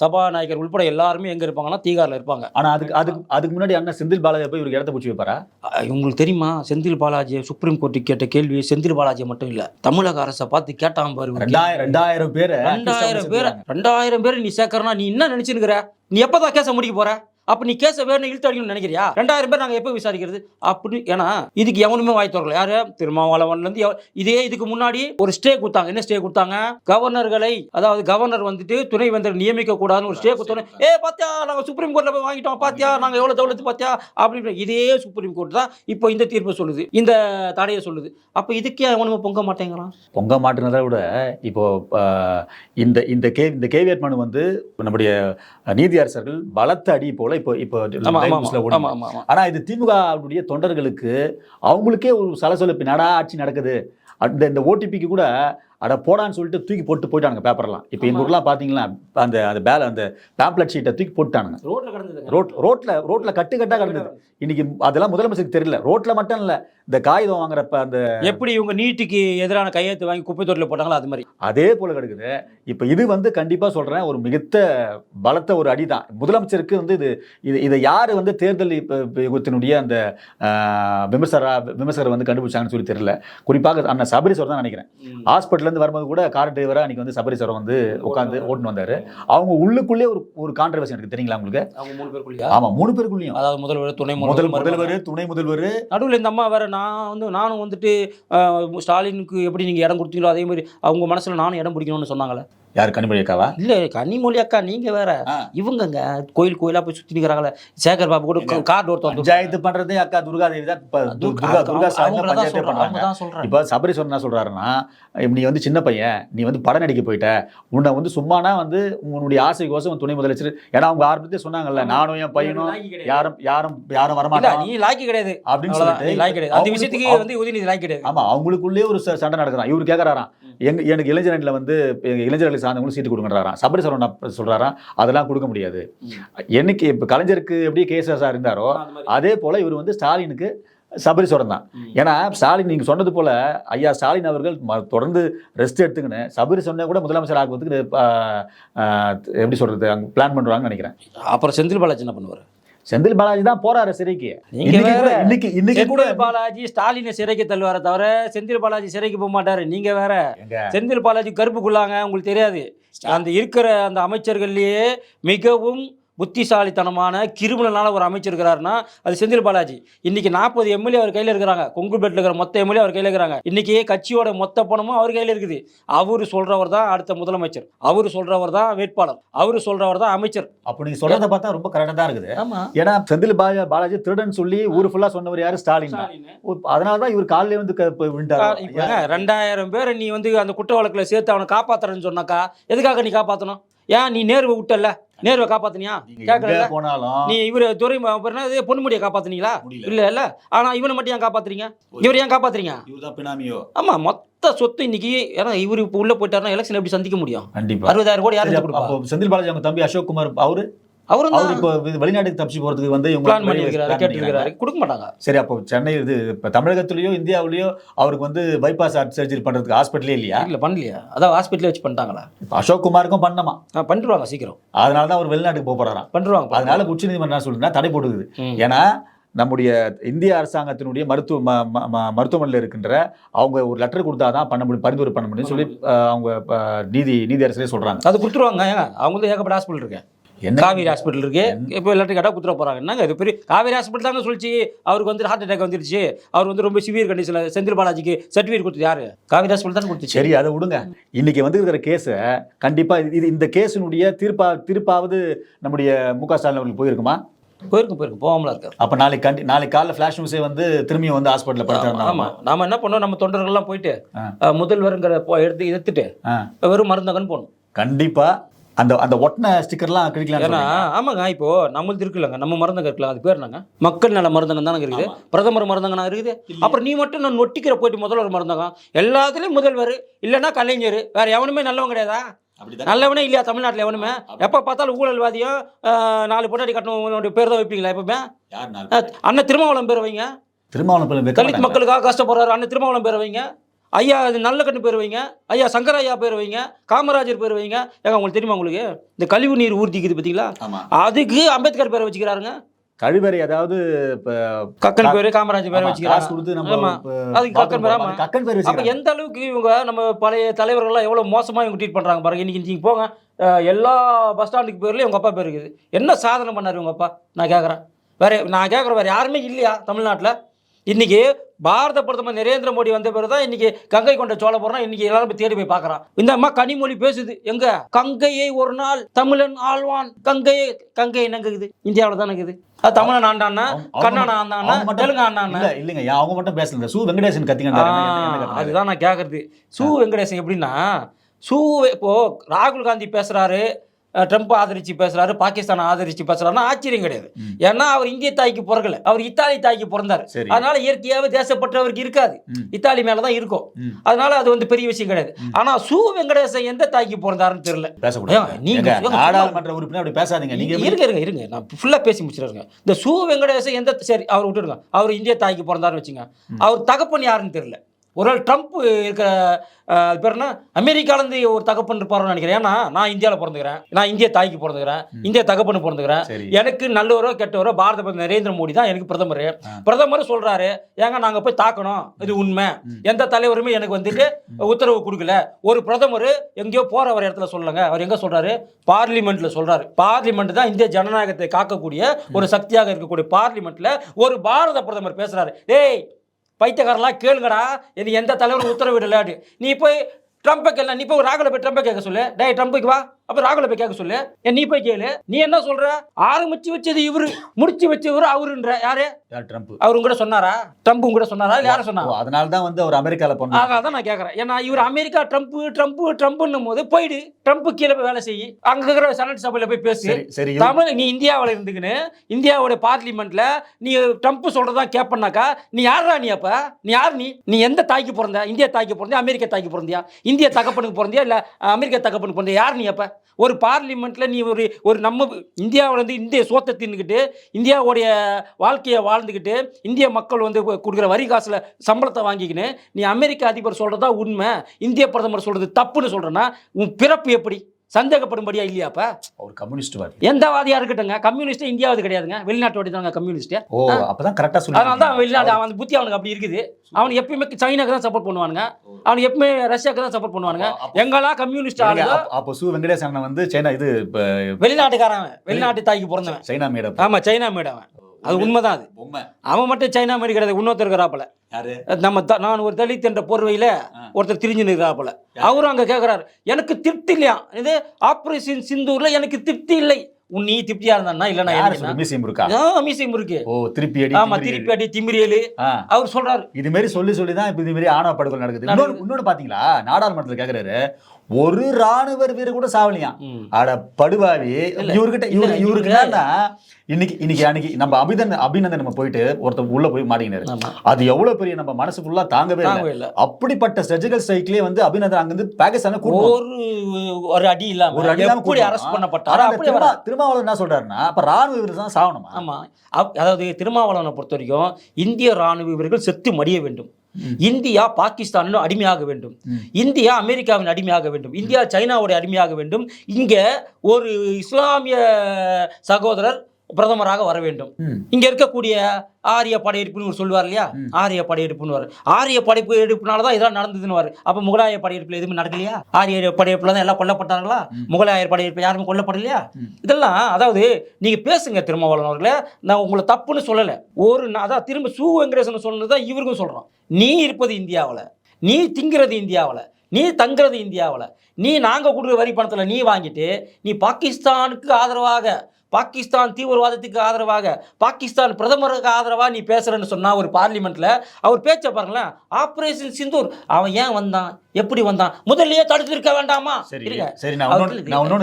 சபாநாயகர் உள்பட எல்லாருமே எங்கே இருப்பாங்கன்னா தீகாரில் இருப்பாங்க. ஆனா அதுக்கு அதுக்கு அதுக்கு முன்னாடி அண்ணன் செந்தில் பாலாஜி போய் இவருக்கு இடத்த பிடிச்சி வைப்பாரா? உங்களுக்கு தெரியுமா? செந்தில் பாலாஜி சுப்ரீம் கோர்ட்டுக்கு கேட்ட கேள்வி செந்தில் பாலாஜி மட்டும் இல்லை தமிழக அரசை பார்த்து கேட்டான் பாரு. ரெண்டாயிரம் பேரை ரெண்டாயிரம் பேர் ரெண்டாயிரம் பேர் நீ சேர்க்கறனா நீ என்ன நினைச்சிருக்கிற? நீ எப்பதான் கேஸை முடிக்க போற? அப்ப நீ கேஸை வேணும் இழுத்து அடிக்கணும்னு நினைக்கிறியா? ரெண்டாயிரம் பேர் நாங்க எப்போ விசாரிக்கிறது? அப்படி ஏன்னா இதுக்கு எவனுமே வாய் திறக்கல. யாரு? திருமாவளவன்ல இருந்து இதே இதுக்கு முன்னாடி ஒரு ஸ்டே கொடுத்தாங்க. என்ன ஸ்டே கொடுத்தாங்க? கவர்னர்களை அதாவது கவர்னர் வந்துட்டு துணை வந்தர் நியமிக்க கூடாதுன்னு ஒரு ஸ்டே கொடுத்தோன்னே ஏ பாத்தியா நாங்க சுப்ரீம் கோர்ட்ல போய் வாங்கிட்டோம். பாத்தியா நாங்க எவ்வளவு தௌலத்து பாத்தியா? அப்படின்னு இதே சுப்ரீம் கோர்ட் தான் இப்போ இந்த தீர்ப்பு சொல்லுது. இந்த தடையை சொல்லுது. அப்ப இதுக்கே எவனுமே பொங்க மாட்டேங்கிறான்? பொங்க மாட்டேங்கிறத விட இப்போ இந்த இந்த கே இந்த கேவியட் மனு வந்து நம்முடைய நீதியரசர்கள் பலத்த அடி போல இப்போ இப்போ ஆனா இது திமுகவுடைய தொண்டர்களுக்கு அவங்களுக்கே ஒரு சலசலப்பு நடா ஆட்சி நடக்குது? அந்த இந்த ஓடிபிக்கு கூட அட போடான்னு சொல்லிட்டு தூக்கி போட்டு போயிட்டானுங்க பேப்பர்லாம். இப்போ எங்க ஆமா. ஊர்லாம் பாத்தீங்கன்னா அந்த அந்த பேல அந்த பேம்ப்ளெட் ஷீட்டை தூக்கி போட்டானுங்க ரோட்ல கடந்தது ரோட் ரோட்ல ரோட்ல கட்டு கட்டா கிடந்தது இன்னைக்கு அதெல்லாம் முதலமைச்சருக்கு தெரியல. ரோட்ல மட்டும் இல்ல இந்த காகிதம் வாங்குறப்ப அந்த எப்படி இவங்க நீட்டுக்கு எதிரான கையெழுத்து வாங்கி குப்பை தொட்டில போட்டாங்களோ அது மாதிரி. அதே போல கிடக்குது. இப்போ இது வந்து கண்டிப்பா சொல்றேன் ஒரு மிகுத்த பலத்த ஒரு அடிதான். முதலமைச்சருக்கு வந்து இது இது இதை யாரு வந்து தேர்தல் யுகத்தினுடைய அந்த விமர்சரா விமர்சகர் வந்து கண்டுபிடிச்சாங்கன்னு சொல்லி தெரியல. குறிப்பாக அண்ணன் சபரிஸ்வரர் தான் நினைக்கிறேன். ஹாஸ்பிட்டல்ல இருந்து வரும்போது கூட கார் டிரைவரா அன்னைக்கு வந்து சபரிஸ்வரர் வந்து உட்காந்து ஓட்டுன்னு வந்தாரு. அவங்க உள்ளுக்குள்ளே ஒரு ஒரு கான்ட்ரவர்சி எனக்கு தெரியுங்களா உங்களுக்கு? அவங்க மூணு பேருக்குள்ளேயும். அதாவது முதல்வர் துணை முதல் முதல்வர் துணை முதல்வர். நடுவில் இந்த அம்மா வேற நான் வந்து நானும் வந்துட்டு ஸ்டாலினுக்கு எப்படி நீங்கள் இடம் கொடுத்தீங்களோ அதே மாதிரி அவங்க மனசில் நானும் இடம் பிடிக்கணும்னு சொன்னாங்களே யார் கனிமொழி அக்காவா இல்ல கன்னிமொழி அக்கா நீங்க வேற. இவங்கங்க கோயில் கோயிலா போய் சுத்தி நிக்கிறாங்களே சேகர் பாபு கூட கார்டு ஒருத்தர் பஞ்சாயத்து பண்றதே அக்கா துர்காதேவி தான் துர்கா துர்கா பஞ்சாயத்தே பண்றாங்க. இப்போ சபரிஸ்வரன் என்ன சொல்றாருன்னா நீ வந்து சின்ன பையன் நீ வந்து படம் நடிக்க போயிட்ட. உன்னை வந்து சும்மானா வந்து உன்னுடைய ஆசைக்கோசம் துணை முதலமைச்சர். ஏன்னா அவங்க ஆரம்பத்தே சொன்னாங்கல்ல நானும் என் பையனும் யாரும் யாரும் யாரும் வரமாட்டாங்க நீ லாய்க்கு கிடையாது. அப்படின்னு சொல்லிட்டு லாய்க்கு கிடையாது. அந்த விஷயத்துக்கு வந்து உதயநிதி லாய்க்கு கிடையாது. ஆமா அவங்களுக்குள்ளே ஒரு சண்டை நடக்குறான் இவர் கேக்குறாராம் எங்க எனக்கு இளைஞரணில வந்து எங்க இளைஞர்களுக்கு சார்ந்தவங்களும் சீட்டு கொடுக்குறாராம் சபரிஸ்வரன் என்ன சொல்றாராம் அதெல்லாம் கொடுக்க முடியாது. என்னைக்கு இப்ப கலைஞருக்கு எப்படி கேசஸா இருந்தாரோ அதே போல இவர் வந்து ஸ்டாலினுக்கு சபரிஸ்வரன் தான். ம். ஏன்னா ஸ்டாலின் நீங்க சொன்னது போல ஐயா ஸ்டாலின் அவர்கள் ம- தொடர்ந்து ரெஸ்ட் எடுத்துக்கின்னு சபரி சொன்ன கூட முதலமைச்சர் ஆஹ், எப்படி சொல்றது அங்க பிளான் பண்றாங்கன்னு நினைக்கிறேன். அப்புறம் செந்தில் பாலாஜி என்ன பண்ணுவாரு? செந்தில் பாலாஜி தான் போறாரு சிறைக்கு. நீங்க இன்னைக்கு இன்னைக்கு கூட பாலாஜி ஸ்டாலினை சிறைக்கு தள்ளுவார தவிர செந்தில் பாலாஜி சிறைக்கு போக மாட்டாரு. நீங்க வேற? செந்தில் பாலாஜி கருப்புக்குள்ளாங்க உங்களுக்கு தெரியாது. அந்த இருக்கிற அந்த அமைச்சர்கள்லயே மிகவும் புத்திசாலித்தனமான கிரிமினலான ஒரு அமைச்சர் இருக்கிறாருன்னா அது செந்தில் பாலாஜி. இன்னைக்கு நாற்பது எம்எல்ஏ அவர் கையில் இருக்கிறாங்க. கொங்கு பெட்டில் இருக்கிற மொத்த எம்எல்ஏ அவர் கையில் இருக்கிறாங்க. இன்னைக்கு கட்சியோட மொத்த பணமும் அவர் கையில் இருக்குது. அவர் சொல்றவர் தான் அடுத்த முதலமைச்சர். அவர் சொல்றவர் தான் வேட்பாளர். அவர் சொல்றவர் தான் அமைச்சர். அப்ப நீங்க சொல்றத பார்த்தா ரொம்ப கரெக்டா தான் இருக்குது. ஆமா. ஏன்னா செந்தில் பாலாஜி பாலாஜி திருடன் சொல்லி ஊர் ஃபுல்லா சொன்னவர் யாரு? ஸ்டாலின் தான். அதனால தான் இவர் காலையில வந்து ரெண்டாயிரம் பேரை நீ வந்து அந்த குற்ற வழக்குல சேர்த்து அவனை காப்பாத்துறேன்னு சொன்னாக்கா எதுக்காக நீ காப்பாத்தணும்? ஏன் நீ நேருவை விட்டல நேருவை காப்பாத்துனியா? கேட்கல போனாலும் நீ இவரு துறை இது பொன்முடியை காப்பாத்துனீங்களா. இல்ல இல்ல. ஆனா இவனை மட்டும் ஏன் காப்பாத்துறீங்க? இவர் ஏன் காப்பாத்துறீங்க? பினாமியோ. ஆமா மொத்த சொத்து இன்னைக்கு ஏன்னா இவரு இப்போ உள்ள போயிட்டாருன்னா எலெக்ஷன் எப்படி சந்திக்க முடியும்? கண்டிப்பா. அறுபதாயிரம் கோடி யாரும் செந்தில் பாலாஜி அவங்க தம்பி அசோக் குமார் அவரு? அவரும் அவர் தான் இப்போ வெளிநாட்டுக்கு தப்பிச்சு போறதுக்கு வந்து பிளான் பண்ணியிருக்கிறாரு கொடுக்க மாட்டாங்க. சரி அப்போ சென்னை இது இப்போ தமிழகத்திலயோ இந்தியாவிலயோ அவருக்கு வந்து பைபாஸ் ஹார்ட் சர்ஜரி பண்றதுக்கு ஹாஸ்பிட்டலே இல்லையா? இல்ல பண்ணலையா? அதான் ஹாஸ்பிட்டலே வச்சு பண்ணிட்டாங்களா? அசோக் குமாருக்கும் பண்ணமா? பண்ணிடுவாங்க சீக்கிரம். அதனால தான் அவர் வெளிநாட்டுக்கு போக போறாராம். பண்ணிடுவாங்க அதனால உச்ச நீதிமன்றம் என்ன சொல்லுதுன்னா தடை போட்டுக்குது. ம். ஏன்னா நம்முடைய இந்திய அரசாங்கத்தினுடைய மருத்துவ மருத்துவமனையில் இருக்கின்ற அவங்க ஒரு லெட்டர் கொடுத்தாதான் பண்ண முடியும் பரிந்துரை பண்ண முடியும்னு சொல்லி அவங்க நீதி நீதி அரசரே சொல்றாங்க. அது கொடுத்துருவாங்க அவங்க தான் ஏகப்பட்ட ஹாஸ்பிட்டல் இருக்கு. என்ன காவேரி ஹாஸ்பிட்டல் இருக்கு. இப்போ எல்லாத்தையும் கேட்டால் குத்துற போறாங்க. என்னங்க இது பெரிய காவேரி ஹாஸ்பிட்டல் தாங்க சொல்லிச்சு. அவருக்கு வந்து ஹார்ட் அட்டாக் வந்துருச்சு. அவர் வந்து ரொம்ப சிவியர் கண்டிஷனில் செந்தில் பாலாஜிக்கு சர்டிஃபிகேட் கொடுத்தது யாரு? காவேரி ஹாஸ்பிட்டல் தானே கொடுத்துச்சு. சரி அதை விடுங்க. இன்னைக்கு வந்து இருக்கிற கேஸை கண்டிப்பா இது இந்த கேஸினுடைய தீர்ப்பா தீர்ப்பாவது நம்முடைய மு க ஸ்டாலின் அவர்களுக்கு போயிருக்குமா? போயிருக்கும் போயிருக்கும். போகாமல இருக்காரு. அப்ப நாளைக்கு கண்டி நாளைக்கு காலைல ஃபிளாஷ் நியூஸே வந்து திரும்பியும் வந்து ஹாஸ்பிட்டலில் ஆமா படுத்திருந்தாங்க நாம. என்ன பண்ணோம்? நம்ம தொண்டர்கள்லாம் போயிட்டு முதல்வருங்கிற எடுத்து எடுத்துட்டு. வெறும் மருந்தகன்னு போகணும். கண்டிப்பா. அந்த அந்த ஒட்டின ஸ்டிக்கர்லாம் கிழிக்கலாம் ஏன்னா ஆமாங்க இப்போ நம்மளுது இருக்குல்லங்க நம்ம மருந்தகம் இருக்கலாம் அது பேர் என்னங்க? மக்கள் நல மருந்தகம் தானே இருக்குது. பிரதமர் மருந்தகம் இருக்குது. அப்புறம் நீ மட்டும் நான் நொட்டிக்கிற போயிட்டு முதல்வர் மருந்தகம். எல்லாத்துலயும் முதல்வர் இல்லைன்னா கலைஞர். வேற எவனுமே நல்லவன் கிடையாதா? நல்லவனே இல்லையா தமிழ்நாட்டில் எவனுமே? எப்போ பார்த்தாலும் ஊழல்வாதியும் நாலு பொண்டாடி கட்டணவனுடைய பேர் தான் வைப்பீங்களா எப்பவுமே? அண்ணன் திருமாவளம் பேர் வைங்க. திருமாவளம் பேர் தலித். மக்களுக்காக கஷ்டப்படுறாரு அண்ணன் திருமாவளம் பேர் வைங்க. ஐயா இது நல்ல கண்ணு பேர் வைங்க. ஐயா சங்கரையா பேர் வைங்க. காமராஜர் பேர் வைங்க. ஏங்க உங்களுக்கு தெரியுமா உங்களுக்கு? இந்த கழிவு நீர் ஊர்த்திக்குது பார்த்தீங்களா அதுக்கு அம்பேத்கர் பேரை வச்சுக்கிறாருங்க. கழிவறை அதாவது கக்கன் பேரு காமராஜர் பேரை வச்சுக்கிறாங்க கொடுத்து நம்ம அதுக்கு கக்கன் பேர், ஆமா. கக்கன் பேர் அப்ப எந்த அளவுக்கு இவங்க நம்ம பழைய தலைவர்கள்லாம் எவ்வளவு மோசமா இவங்க ட்ரீட் பண்றாங்க பாருங்க. இன்னைக்கு நீங்க போங்க. எல்லா பஸ் ஸ்டாண்டுக்கு பேர்லயும் உங்க அப்பா பேர் இருக்குது. என்ன சாதனை பண்ணாரு உங்க அப்பா? நான் கேக்குறேன். வேற நான் கேக்குறேன். வேற யாருமே இல்லையா தமிழ்நாட்டுல? இன்னைக்கு பாரத பிரதமர் நரேந்திர மோடி வந்த பிறகு தான் இன்னைக்கு கங்கை கொண்ட சோழபுரம் இன்னைக்கு எல்லாரும் தேடி போய் பார்க்கறான். இந்த அம்மா கனிமொழி பேசுது. எங்க? கங்கையை ஒரு நாள் தமிழன் ஆழ்வான் கங்கையை கங்கை என்னங்குது இந்தியாவில் தானே இருக்குது. அது தமிழன் ஆண்டானா கண்ணன் ஆண்டானா தெலுங்கு ஆண்டானா இல்ல இல்லைங்க. அவங்க மட்டும் பேசல. சு வெங்கடேசன் கத்திங்க அதுதான் நான் கேட்கறது சு வெங்கடேசன் எப்படின்னா சு இப்போ ராகுல் காந்தி பேசுறாரு. ட்ரம்ப் ஆதரிச்சு பேசுறாரு பாகிஸ்தான் ஆதரிச்சு பேசுறாருன்னா ஆச்சரியம் கிடையாது. ஏன்னா அவர் இந்திய தாய்க்கு பிறக்கல. அவர் இத்தாலி தாய்க்கு பிறந்தாரு. அதனால இயற்கையாவே தேசப்பற்றவருக்கு இருக்காது. ம். இத்தாலி மேலதான் இருக்கும். ம். அதனால அது வந்து பெரிய விஷயம் கிடையாது. ம். ஆனா சு வெங்கடேசன் எந்த தாய்க்கு பிறந்தாருன்னு தெரியல. பேசக்கூடாது. ஏங்க, நீங்க- ஏங்க, ஏங்க, நாடாளுமன்ற உறுப்பினர் அப்படி பேசாதீங்க. நீங்க எப்படி- இருங்க இருங்க இருங்க. நான் ஃபுல்லா பேசி முடிச்சிருங்க இந்த சு வெங்கடேசன் எந்த சரி அவர் விட்டுடுங்க. அவர் இந்திய தாய்க்கு பிறந்தாருன்னு வச்சுங்க. அவர் தகப்பன் யாருன்னு தெரியல. ஒரு நாள் ட்ரம்ப் இருக்கிற அஹ், அது பேர் என்ன? அமெரிக்காலேருந்து ஒரு தகப்பன் இருப்பாருன்னு நினைக்கிறேன். ஏன்னா நான் இந்தியாவில் பிறந்துக்கிறேன். நான் இந்திய தாய்க்கு பிறந்துக்கிறேன். இந்திய தகப்பனு பிறந்துக்கிறேன். எனக்கு நல்லவரோ கெட்டவரோ பாரத பிரதமர் நரேந்திர மோடி தான் எனக்கு பிரதமர். பிரதமர் சொல்றாரு ஏங்க நாங்க போய் தாக்கணும். இது உண்மை. எந்த தலைவருமே எனக்கு வந்துட்டு உத்தரவு கொடுக்கல. ஒரு பிரதமர் எங்கேயோ போற ஒரு இடத்துல சொல்லுங்க. அவர் எங்க சொல்றாரு? பார்லிமெண்ட்ல சொல்றாரு. பார்லிமெண்ட் தான் இந்திய ஜனநாயகத்தை காக்கக்கூடிய ஒரு சக்தியாக இருக்கக்கூடிய பார்லிமெண்ட்ல ஒரு பாரத பிரதமர் பேசுறாரு. டேய் பைத்தியக்காரலாம் கேளுங்கடா இது எந்த தலைவரும் உத்தரவிடலாட்டு நீ போய் ட்ரம்ப்பை கேள்வி நீ போய் ராகுல போய் ட்ரம்ப்பை கேட்க சொல்லு. டேய் ட்ரம்ப்புக்கு வா. அப்ப ராகுல போய் கேட்க சொல்லு. நீ போய் கேளு. நீ என்ன சொல்ற? ஆரம்பிச்சு வச்சது இவரு முடிச்சு வச்சவரு அவருன்ற. யாரு? யார் ட்ரம்ப் அவரு கூட சொன்னாரா? ட்ரம்ப் கூட சொன்னாரா? யாரும் சொன்னா ஓ, அதனால தான் வந்து அவர் அமெரிக்கால போனார் தான் நான் கேட்கறேன் ஏன்னா இவர் அமெரிக்கா ட்ரம்ப் ட்ரம்ப் ட்ரம்ப்னும் போது போயிடு. ட்ரம்ப் கீழே போய் வேலை செய்யி அங்க இருக்கிற செனட் சபையில போய் பேசு. சரி தமிழ் நீ இந்தியாவில் இருந்துக்கின்னு இந்தியாவோட பார்லிமெண்ட்ல நீ ட்ரம்ப் சொல்றதா கேட்பனாக்கா நீ யாரா நீ அப்ப? நீ யார் நீ? நீ எந்த தாய்க்கு பிறந்த? இந்திய தாய்க்கு பிறந்தியா? அமெரிக்க தாய்க்கு பிறந்தியா? இந்திய தகப்பனுக்கு பிறந்தியா? இல்லை அமெரிக்க தகப்பனுக்கு பிறந்தியா? யார் நீ அப்போ? ஒரு பார்லிமெண்ட்டில் நீ ஒரு ஒரு நம்ம இந்தியாவில் வந்து இந்திய சோத்தை தின்னுக்கிட்டு இந்தியாவுடைய வாழ்க்கையை வாழ்ந்துக்கிட்டு இந்திய மக்கள் வந்து கொடுக்குற வரி காசில் சம்பளத்தை வாங்கிக்கின்னு நீ அமெரிக்க அதிபர் சொல்கிறதா உண்மை இந்திய பிரதமர் சொல்கிறது தப்புன்னு சொல்கிறேன்னா உன் பிறப்பு எப்படி? சந்தேகப்படும்படியா இல்லையாப்பா அவர் கம்யூனிஸ்ட் வாதி. எந்த வாதியா இருக்கட்டுங்க கம்யூனிஸ்ட் இந்தியாவது கிடையாதுங்க. வெளிநாட்டோட தாங்க கம்யூனிஸ்ட் ஓ அப்பதான் கரெக்டா அதனால தான் சொல்லி வெளிநாடு அவன் புத்தி அவனுக்கு அப்படி இருக்குது. அவனுக்கு எப்பயுமே சைனாக்கு தான் சப்போர்ட் பண்ணுவானுங்க. அவனுக்கு எப்பயுமே ரஷ்யாக்கு தான் சப்போர்ட் பண்ணுவானுங்க. எங்கெல்லாம் கம்யூனிஸ்ட் ஆளுங்க அப்போ சு வெங்கடேஷ் அண்ணன் வந்து சைனா இது வெளிநாட்டுக்காரன் அவன். வெளிநாட்டு தாய்க்கு பிறந்தவன். சைனா மேடம் ஆமா சைனா மேடு அவன். அது உண்மைதான் அது. பொம்மை அவன் மட்டும் சைனா மாரி கிடையாது இன்னொருத்தர் இருக்கிறாப்புல. நம்ம நான் ஒரு தலித் என்ற போர்வையில. ஒருத்தர் திரிஞ்சு நிற்கிறாப்புல. அவரும் அங்க கேக்குறாரு எனக்கு திருப்தி இல்லையா? இது ஆபரேஷன் சிந்தூர்ல எனக்கு திருப்தி இல்லை. உன் நீ திருப்தியா இருந்தா இல்ல நான் யாரு மியூசியம் இருக்கா? மீசியம் இருக்கு. ஓ திருப்பி அடி ஆமா திருப்பி அடி. திமிரியலு அவர் சொல்றாரு. இது மாதிரி சொல்லி சொல்லி தான் இப்ப இது மாதிரி ஆணவ படுகொலை நடக்குது. இன்னொன்னு பாத்தீங்களா? நாடாளுமன்றத்துல கேக்குறாரு ஒரு ராணுவ வீரர் கூட சாவலியாம். ம். அட படுவாவி. இவர்கிட்ட இவரு இவருக்கு இவரு- என்னன்னா இன்னைக்கு இன்னைக்கு அன்னைக்கு நம்ம அபிதன் அபிநந்தன் நம்ம போயிட்டு ஒருத்தர் உள்ள போய் மாட்டிக்கினாரு ஆமா. அது எவ்வளவு பெரிய நம்ம மனசு ஃபுல்லா தாங்கவே இல்லை. அப்படிப்பட்ட சர்ஜிக்கல் ஸ்ட்ரைக்லயே வந்து அபிநந்தன் அங்கிருந்து பாகிஸ்தான ஒரு ஒரு அடி இல்லாம ஒரு அடி இல்லாம அரெஸ்ட். பண்ணப்பட்டாரோ? திருமாவளவன் என்ன சொல்றாருன்னா அப்ப ராணுவ வீரர் தான் சாவணுமா? ஆமா. அதாவது திருமாவளவனை பொறுத்த வரைக்கும் இந்திய ராணுவ வீரர்கள் செத்து மடிய வேண்டும். இந்தியா பாகிஸ்தானின் அடிமையாக வேண்டும். இந்தியா அமெரிக்காவின் அடிமையாக வேண்டும். இந்தியா சைனாவுடைய அடிமையாக வேண்டும். இங்க ஒரு இஸ்லாமிய சகோதரர் பிரதமராக வர வேண்டும். இங்க இருக்கக்கூடிய ஆரிய படையெடுப்புன்னு ஒரு சொல்லுவார் இல்லையா. ஆரிய படையெடுப்புன்னு ஆரிய படைப்பு எடுப்புனால தான் இதெல்லாம் நடந்ததுன்னு வரும் அப்ப முகலாய படையெடுப்புல எதுவுமே நடக்கலையா? ஆரிய படையெடுப்புல தான் எல்லாம் கொல்லப்பட்டாங்களா? ம். முகலாயர் படையெடுப்பு யாருமே கொல்லப்படலையா. இதெல்லாம் அதாவது நீங்க பேசுங்க திருமாவளவன் அவர்களே. நான் உங்களை தப்புன்னு சொல்லல. ஒரு அதான் திரும்ப சு வெங்கடேசன் சொன்னது தான் இவருக்கும் சொல்றோம். நீ இருப்பது இந்தியாவுல. நீ திங்கிறது இந்தியாவுல. நீ தங்குறது இந்தியாவுல. நீ நாங்க கொடுக்குற வரி பணத்துல நீ வாங்கிட்டு நீ பாகிஸ்தானுக்கு ஆதரவாக பாகிஸ்தான் தீவிரவாதத்துக்கு ஆதரவாக பாகிஸ்தான் பிரதமருக்கு ஆதரவா நீ பேசுறேன்னு சொன்னா ஒரு பார்லிமெண்ட்ல அவர் பேச்ச பாருங்களேன் ஆபரேஷன் சிந்தூர் அவன் ஏன் வந்தான்? எப்படி வந்தான்? முதல்லயே தடுத்திருக்க வேண்டாமா? சரி. சரி நான்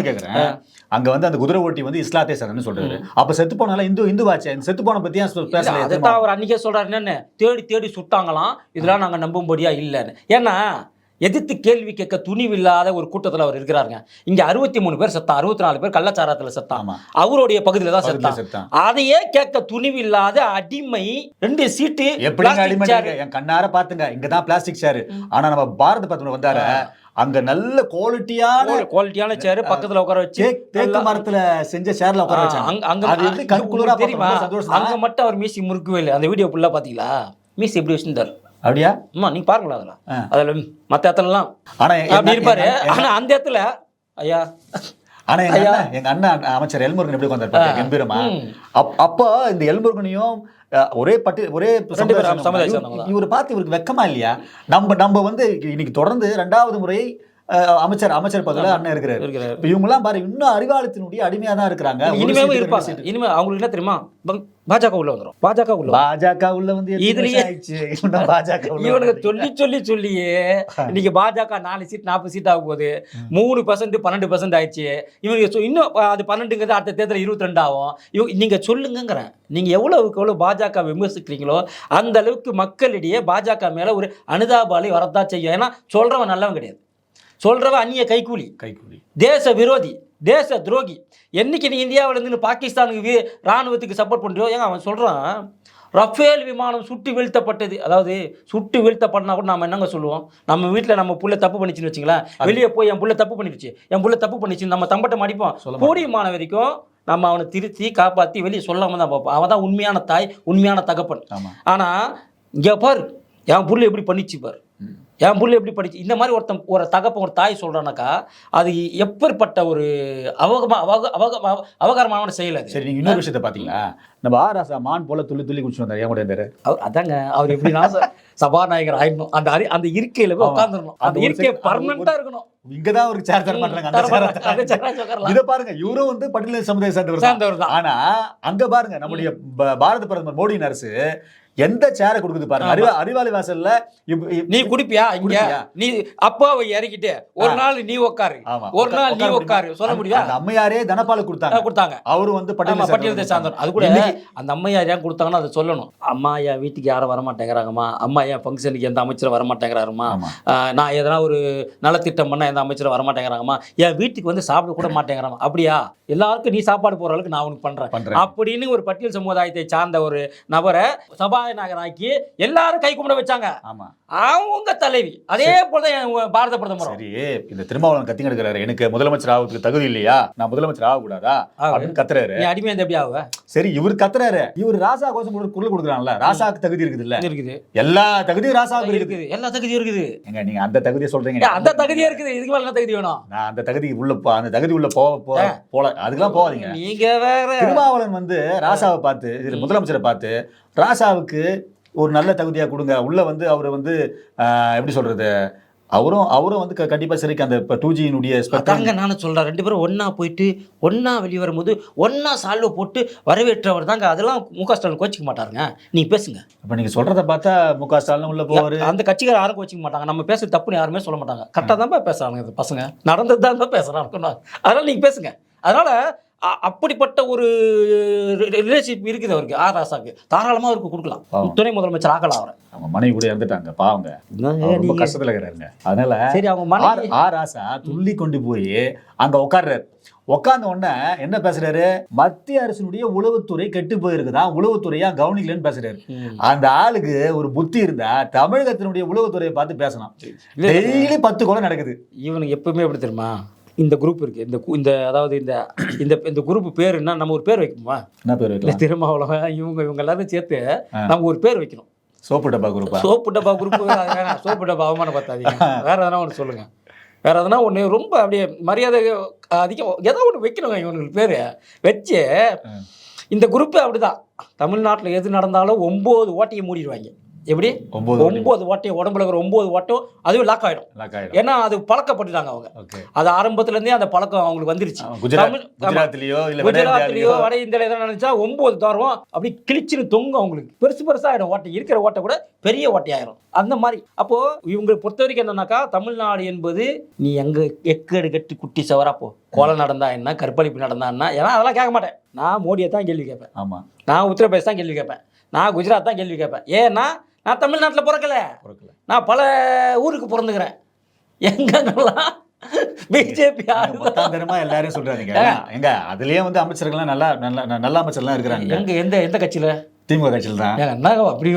கேக்குறேன். அங்க வந்து அந்த குதிரை ஓட்டி வந்து இஸ்லாத்தை சார்னு சொல்றாரு. அப்ப செத்து போனால இந்து இந்துவாச்சே? இந்த செத்து போன பத்தி பேசல? அவர் அன்னைக்கே சொல்றாரு. என்னன்னு? தேடி தேடி சுட்டாங்களாம். இதெல்லாம் நாங்க நம்பும்படியா இல்லைன்னு. ஏன்னா எதிர்த்து கேள்வி கேட்க துணிவில்லாத ஒரு கூட்டத்தில் அவர் இருக்கிறாருங்க. இங்க அறுபத்தி மூணு பேர் செத்தான். அறுபத்தி நாலு பேர் கள்ளச்சாரத்தில் செத்தான். அவருடைய பகுதியில் தான் செத்தான். அதையே கேட்க துணிவில்லாத அடிமை ரெண்டு சீட்டு plastic அடிமை? என் கண்ணார பாத்துங்க. இங்கதான் பிளாஸ்டிக் சேர் ஆனா நம்ம பாரத பத்திரம் வந்தாரு. அங்க நல்ல குவாலிட்டியான குவாலிட்டியான சேர் பக்கத்துல உட்கார வச்சு தேக்கு- மரத்துல செஞ்ச சேர்ல உட்கார வச்சாங்க. அங்க அங்க எப்படி தெரியுமா? தான். அங்க மட்டும் அவர் மீசி முறுக்கவே இல்லை. அந்த வீடியோ ஃபுல்லா பாத்தீங்களா? மீசி எப்படி வச்சிருந்தாரு? அப்படியா? அம்மா நீங்க பாருங்களா அதுல ஆ. அதுல மத்த இடத்துலலாம் ஆனா எங்க- அப்படி இருப்பாரு. எங்க- ஆனா அந்த இடத்துல ஐயா. ஆனா எங்க. அண்ணன் எங்க அண்ணன் அமைச்சர் எல்முருகன் எப்படி உட்கார்ந்தாரு கம்பீரமா? அப்போ இந்த எல்முருகனையும் ஒரே பட்டி ஒரே இவரு- பார்த்து இவருக்கு வெக்கமா இல்லையா? நம்ம நம்ம வந்து இன்னைக்கு தொடர்ந்து ரெண்டாவது முறை அமைச்சர் அமைச்சர் பதவியில அண்ணன் இருக்கிறாரு. இப்ப இவங்க எல்லாம் பாரு இன்னும் அறிவாளத்தினுடைய அடிமையா தான் இருக்கிறாங்க. இனிமேவும் இருப்பாங்க. இனிமே அவங்களுக்கு என்ன தெரியுமா? பாஜக உள்ள வந்துரும். பாஜக உள்ள. பாஜக உள்ள வந்து இதுலயே- பாஜக இவனுக்கு சொல்லி சொல்லி சொல்லியே இன்னைக்கு பாஜக நாலு சீட் நாற்பது சீட் ஆகும் போது மூணு பர்சன்ட் பன்னெண்டு பர்சன்ட் ஆயிடுச்சு. இவங்க இன்னும் அது பன்னெண்டுங்கிறது அடுத்த தேர்தல் இருபத்தி ரெண்டு ஆகும். இவங்க நீங்க சொல்லுங்கங்கிறேன். நீங்க எவ்வளவுக்கு எவ்வளவு பாஜக விமர்சிக்கிறீங்களோ அந்த அளவுக்கு மக்களிடையே பாஜக மேல ஒரு அனுதாபாலி வரத்தான் செய்யும். ஏன்னா சொல்றவன் நல்லவன் கிடையாது. சொல்றவன் அந்நிய கைக்கூலி கைக்கூலி தேச விரோதி தேச துரோகி. என்னைக்கு நீ இந்தியாவுல இருந்து பாகிஸ்தானுக்கு வீ- ராணுவத்துக்கு சப்போர்ட் பண்றியோ? ஏங்க அவன் சொல்றான் ரஃபேல் விமானம் சுட்டு வீழ்த்தப்பட்டது. அதாவது சுட்டு வீழ்த்தப்படனா கூட நாம என்னங்க சொல்லுவோம்? நம்ம வீட்டில் நம்ம புள்ள தப்பு பண்ணிச்சுன்னு வச்சுங்களேன். வெளியே போய் என் புள்ள தப்பு பண்ணிடுச்சு. என் புள்ள தப்பு பண்ணிச்சு நம்ம தம்பட்ட மடிப்போம் கூடியமான வரைக்கும் நம்ம அவனை திருத்தி காப்பாற்றி வெளியே சொல்லாம தான் பார்ப்போம். அவன் தான் உண்மையான தாய் உண்மையான தகப்பன். ஆமா. ஆனா இங்க பார் என் புள்ள எப்படி பண்ணிச்சு பார். என் புள்ள எப்படி படிச்சு இந்த மாதிரி ஒருத்தன் ஒரு தகப்பன் ஒரு தாய் சொல்றானாக்கா அது எப்பேற்பட்ட ஒரு அவகமா அவக அவக அவ- அவகாரமான செயல் அது. சரி நீங்க இன்னொரு விஷயத்த பாத்தீங்களா? நம்ம ஆர் ராசா மான் போல துள்ளி துள்ளி குடிச்சு வந்தாரு. ஏன் கூட அவர் அதாங்க அவர் எப்படின்னா சபாநாயகர் ஆயிடணும். அந்த அறி- அந்த இருக்கையில போய். உட்காந்துடணும் அந்த இருக்கை second- அந்த பர்மனண்டா ஒரு- இருக்கணும். இங்கதான் ஒரு சேர் தர உட்காரலாம். இத பாருங்க இவரும் வந்து பட்டியல் சமுதாய சேர்ந்தவர் தான். ஆனா அங்க பாருங்க நம்முடைய பாரத பிரதமர் மோடி அரசு எந்த சேரை கொடுக்குது பாருங்க. அறிவா அறிவாளி வாசல்ல நீ குடிப்பியா? இங்க? நீ அப்பாவை இறக்கிட்டு ஒரு. நாள் நீ உட்காரு ஒரு நாள் நீ உட்கார சொல்ல அந்த- முடியா அந்த அம்மையாரே தனபால கொடுத்தாங்க. கொடுத்தாங்க. அவரு வந்து பட்டியல் பட்டியலத்தை சார்ந்தவர். அது கூட அந்த அம்மையா ஏன் கொடுத்தாங்கன்னா அதை சொல்லணும். அம்மா என் வீட்டுக்கு யாரும் வரமாட்டேங்கிறாங்கம்மா? அம்மா என் ஃபங்க்ஷனுக்கு எந்த அமைச்சரும் வரமாட்டேங்கிறாருமா நான் எதனா ஒரு நலத்திட்டம் பண்ண எந்த அமைச்சரும் வரமாட்டேங்கிறாங்கம்மா? என் வீட்டுக்கு வந்து சாப்பிட கூட மாட்டேங்கிறாங்க அப்படியா? எல்லாருக்கும் நீ சாப்பாடு போற அளவுக்கு நான் உனக்கு பண்றேன். அப்படின்னு ஒரு பட்டியல் சமுதாயத்தை சார்ந்த ஒரு நபரை சபாநாயகராக்கி எல்லாரும் கை கும்பிட வச்சாங்க. ஆமா. அவங்க தலைவி. அதே போல பாரத பிரதமரும். சரி இந்த திருமாவளவன் கத்தி எடுக்கிறாரு எனக்கு முதலமைச்சர் ஆகிறதுக்கு தகுதி இல்லையா? நான் முதலமைச்சர் ஆக கூடாதா ஆகு. அப்படின்னு கத்துறாரு. நீ அடிமை எப்படி ஆகுவ சரி இவர் கத்துறாரு. இவர் ராசா கோஷம் குரல் கொடுக்குறான்ல. ராசாக்கு தகுதி இருக்குது இல்ல இருக்குது. எல்லா தகுதியும் ராசாவுக்கு இருக்குது. எல்லா தகுதியும் இருக்குது. எங்க நீங்க அந்த தகுதியை சொல்றீங்க. அந்த தகுதியா இருக்குது. இதுக்கு மேல என்ன தகுதி வேணும்? நான் அந்த தகுதி உள்ள போ- அந்த தகுதி உள்ள போ போ- போல. அதுக்கெல்லாம் போகாதீங்க. நீங்க வேற. திருமாவளவன் வந்து ராசாவை பார்த்து முதலமைச்சரை பார்த்து ராசாவுக்கு ஒரு நல்ல தகுதியா கொடுங்க. உள்ள வந்து அவர் வந்து எப்படி சொல்றது? அவரும் அவரும் வந்து க- கண்டிப்பா சிறைக்கு அந்த டூ ஜியினுடைய அதாங்க நானும் சொல்றேன். ரெண்டு பேரும் ஒண்ணா போயிட்டு ஒண்ணா வெளியே வரும்போது ஒண்ணா சால்வை போட்டு வரவேற்றவர் தாங்க. அதெல்லாம் மு க ஸ்டாலின் கோச்சிக்க மாட்டாருங்க. நீங்க பேசுங்க. அப்ப நீங்க சொல்றத பார்த்தா மு க ஸ்டாலின் உள்ள போவாரு. அந்த கட்சிக்கார யாரும் கோச்சிக்க மாட்டாங்க. நம்ம பேசுறது தப்புன்னு யாருமே சொல்ல மாட்டாங்க. கரெக்டாக தான் பேசுறாங்க இந்த பசங்க. நடந்தது தான் தான் பேசுறாங்க அதனால நீங்க பேசுங்க. அதனால அப்படிப்பட்ட ஒரு ரிலேஷன்ஷிப் இருக்குது அவருக்கு ஆர் ராசாக்கு தாராளமா அவருக்கு கொடுக்கலாம். துணை முதலமைச்சர் ஆகலாம் அவரை. அவங்க மனைவி கூட இறந்துட்டாங்க பாவங்க. ரொம்ப கஷ்டத்துல இருக்கிறாருங்க. அதனால சரி அவங்க மனைவி ஆர் ராசா துள்ளி கொண்டு போய் அங்க உட்கார்றாரு உட்கார்ந்த உடனே என்ன பேசுறாரு? மத்திய அரசினுடைய உளவுத்துறை கெட்டு போயிருக்குதா? உளவுத்துறையா கவனிக்கலன்னு பேசுறாரு. அந்த ஆளுக்கு ஒரு புத்தி இருந்தா தமிழகத்தினுடைய உளவுத்துறையை பார்த்து பேசணும். டெய்லி பத்து கொலை நடக்குது. இவனுக்கு எப்பவுமே எப்படி தெரியுமா? இந்த குரூப் இருக்கு. இந்த இந்த அதாவது இந்த இந்த இந்த குரூப் பேர் என்ன? நம்ம ஒரு பேர் வைக்கணுமா? என்ன பேர் வைக்கலாம்? திருமாவளவன் இவங்க இவங்க எல்லாரும் சேர்த்து. நம்ம ஒரு பேர் வைக்கணும். சோப்பு டப்பா குரூப்பா சோப்பு டப்பா குரூப் வேணாம் சோப்பு டப்பா அவமானம் பார்த்தாதீங்க வேற எதனா ஒன்று சொல்லுங்க. வேற எதனா ஒன்று ரொம்ப அப்படியே மரியாதை அதிகம் ஏதோ ஒன்று வைக்கணுங்க இவனுக்கு பேர். வச்சு. இந்த குரூப்பே அப்படிதான். தமிழ்நாட்டில் எது நடந்தாலும் ஒம்பது ஓட்டையை மூடிடுவாங்க. எப்படி? ஒன்பது ஓட்டையும் உடம்புல இருக்கிற ஒம்பது ஓட்டம் அதுவும் லாக் ஆகிடும் லாக் ஆயிடும். ஏன்னா அது பழக்கப்பட்டுட்டாங்க அவங்க. அது ஆரம்பத்துல இருந்தே அந்த பழக்கம் அவங்களுக்கு வந்துருச்சு. குஜராத்லயோ குஜராத்லயோ வட இந்தியால எதாவது நினைச்சா ஒன்பது தரம் அப்படி கிழிச்சுன்னு தொங்கும் அவங்களுக்கு. பெருசு பெருசா ஆயிடும் ஓட்டை. இருக்கிற ஓட்டை கூட பெரிய ஓட்டையாயிரும் அந்த மாதிரி. அப்போ இவங்களை பொறுத்த வரைக்கும் என்னன்னாக்கா தமிழ்நாடு என்பது நீ எங்க எக்கேடு கட்டு குட்டி சவரா போ. கொலை நடந்தா என்ன கற்பழிப்பு நடந்தா என்ன? ஏன்னா அதெல்லாம் கேட்க மாட்டேன். நான் மோடியை தான் கேள்வி கேட்பேன். ஆமா. நான் உத்தரப்பிரதேஷ் தான் கேள்வி கேட்பேன். நான் குஜராத் தான் கேள்வி கேட்பேன். ஏன்னா நான் தமிழ்நாட்டில் பிறக்கல. பொறுக்கல. நான் பல ஊருக்கு பிறந்துக்கிறேன். எங்கெங்கெல்லாம் பிஜேபி நீங்க பத்தாம் தரமா எல்லாரும் சொல்றாங்க எங்க அதுலயே வந்து அமைச்சர்கள்லாம் நல்லா நல்ல நல்ல அமைச்சர்லாம் இருக்கிறாங்க. எங்க எந்த எந்த கட்சியில? திமுக கட்சியில் தான். என்னங்க அப்படி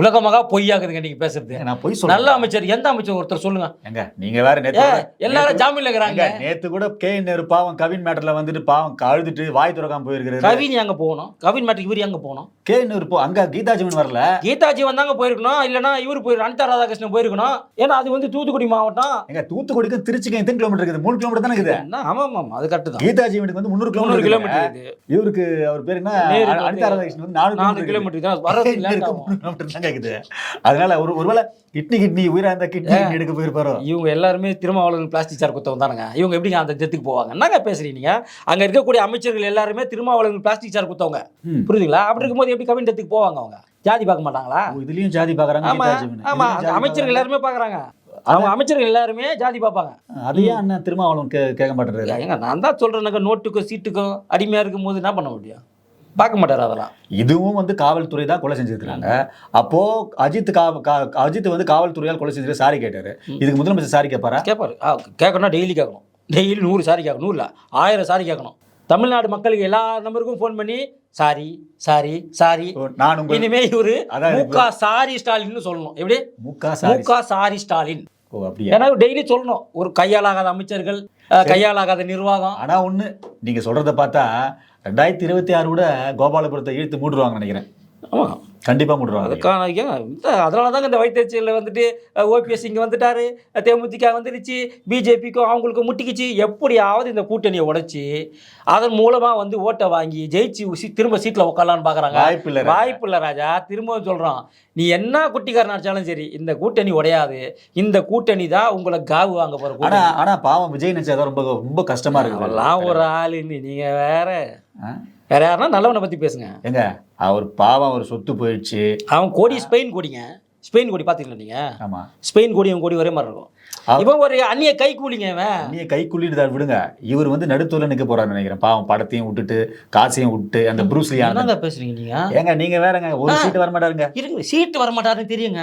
உலகமாக பொய்யாக்குதுங்க நீங்க பேசுறது? நான் போய் நல்ல சொல்றேன் அமைச்சர் எந்த அமைச்சர் ஒருத்தர் சொல்லுங்க? எங்க நீங்க வேற நேத்து எல்லாரும் ஜாமீன்ல இருக்கிறாங்க. நேத்து கூட கே நேரு பாவம் கவின் மேட்டர்ல வந்துட்டு பாவம் அழுதுட்டு வாய் திறக்காம போயிருக்கிறாரு. கவின் எங்க போகணும்? கவின் மேட்டுக்கு இவர் எங்க போகணும்? கே நேரு போ அங்க கீதா ஜீவன் வரல. கீதாஜி வந்தாங்க போயிருக்கணும். இல்லைன்னா இவர் போய் அனிதா ராதாகிருஷ்ணன் போயிருக்கணும். ஏன்னா அது வந்து தூத்துக்குடி மாவட்டம். எங்க தூத்துக்குடிக்கு திருச்சிக்கு எத்தனை கிலோமீட்டர் இருக்குது? மூணு கிலோமீட்டர் தானே இருக்குது? என்ன? ஆமா ஆமா அது கரெக்ட் தான். கீதா ஜீவனுக்கு வந்து முந்நூறு கிலோமீட்டர் கிலோமீட்டர் இவருக்கு அவர் பேர் என்ன? அனிதா ராதாகிருஷ்ணன் வந்து நாலு நாலு கிலோமீட்டர் தான் வர்றது கிலோமீட்டர் அதனால ஒரு ஒருவேளை கிட்னி கிட்னி உயிரா இருந்தா கிட்னி எடுக்க போயிருப்பாரோ? இவங்க எல்லாருமே திருமாவளவன் பிளாஸ்டிக் சேர் குத்தவங்க தானுங்க. இவங்க எப்படிங்க அந்த தெத்துக்கு போவாங்க? என்னங்க பேசுறீங்க அங்க இருக்கக்கூடிய அமைச்சர்கள் எல்லாருமே திருமாவளவன் பிளாஸ்டிக் சேர் குத்தவங்க. புரியுதுங்களா? அப்படி இருக்கும்போது எப்படி கவின் தெத்துக்கு போவாங்க அவங்க? ஜாதி பார்க்க மாட்டாங்களா? இதுலயும் ஜாதி பாக்குறாங்க ஆமா ஆமா. அமைச்சர்கள் எல்லாருமே பாக்குறாங்க அவங்க அமைச்சர்கள் எல்லாருமே ஜாதி பார்ப்பாங்க. பாக்குறாங்க. அது ஏன் அண்ணன் திருமாவளவன் கேட்க மாட்டேறாரு. ஏங்க நான் தான் சொல்றேனுங்க நோட்டுக்கும் சீட்டுக்கும் அடிமையா இருக்கும் போது என்ன பண்ண முடியும்? பார்க்க மாட்டாரு அதெல்லாம். இதுவும் வந்து காவல்துறை தான் கொலை செஞ்சிருக்காங்க அப்போ அஜித் கா- அஜித் வந்து காவல்துறையால் கொலை செஞ்சு சாரி கேட்டாரு. இதுக்கு முதலமைச்சர் சாரி கேட்பாரா? கேட்பாரு. கேட்கணும்னா டெய்லி கேட்கணும். டெய்லி நூறு சாரி கேட்கணும். நூறு இல்ல ஆயிரம் சாரி கேட்கணும். தமிழ்நாடு மக்களுக்கு எல்லா நம்பருக்கும் ஃபோன் பண்ணி சாரி சாரி சாரி. நான் இனிமே இவரு அதான் இது. முக சாரி ஸ்டாலின்னு சொல்லணும். எப்படி? முக்கா சாரி. முக சாரி ஸ்டாலின். ஓ அப்படியா? ஏன்னா டெய்லி சொல்லணும். ஒரு கையாலாகாத அமைச்சர்கள் கையாலாகாத நிர்வாகம். ஆனா ஒண்ணு நீங்க சொல்றத பார்த்தா ரெண்டாயிரத்தி இருபத்தி ஆறு கூட கோபாலபுரத்தை இழுத்து மூடுவாங்கன்னு நினைக்கிறேன். ஆமா கண்டிப்பா மூடுவாங்க அதுக்கான இந்த அதனால தாங்க இந்த வைத்தறிச்சலில் வந்துட்டு ஓபிஎஸ் இங்கே வந்துட்டாரு தேமுதிக வந்துருச்சு பிஜேபிக்கும் அவங்களுக்கு முட்டிக்கிச்சு. எப்படியாவது இந்த கூட்டணியை உடைச்சி அதன் மூலமாக வந்து ஓட்டை வாங்கி ஜெயிச்சு திரும்ப சீட்டில் உட்காரலான்னு பார்க்குறாங்க வாய்ப்பு இல்ல வாய்ப்பு இல்லை ராஜா. திரும்பவும் சொல்கிறோம் நீ என்ன குட்டிக்காரன் அடிச்சாலும் சரி இந்த கூட்டணி உடையாது. இந்த கூட்டணி தான் உங்களை காவு வாங்க போகிற ஆனா கூட்டணி. ஆனா பாவம் விஜய் நினைச்சா ரொம்ப ரொம்ப கஷ்டமா இருக்கு. ஒரு ஆளு நீங்கள் வேற? வேற யாருன்னா நல்லவனை பற்றி பேசுங்க. ஏங்க அவர் பாவம் அவர் சொத்து போயிடுச்சு. அவன் கோடி ஸ்பெயின் கோடிங்க. ஸ்பெயின் கோடி பார்த்தீங்களா நீங்கள் ஆமா. ஸ்பெயின் கோடி இவன் கோடி ஒரே மாதிரி இருக்கும். இவன் ஒரு அந்நிய கை கூலிங்க நீ கை குள்ளிட்டு விடுங்க. இவர் வந்து நடுத்தூர்ல நிக்க போறாரு நினைக்கிறேன். பாவம் படத்தையும் விட்டுட்டு காசையும் விட்டு அந்த ப்ரூஸ்லி ஆனந்த் என்னங்க பேசுறீங்க நீங்க? ஏங்க நீங்க வேறங்க ஒரு ஆ. சீட் வர மாட்டாருங்க இருங்க சீட்டு வர மாட்டாருன்னு தெரியுங்க.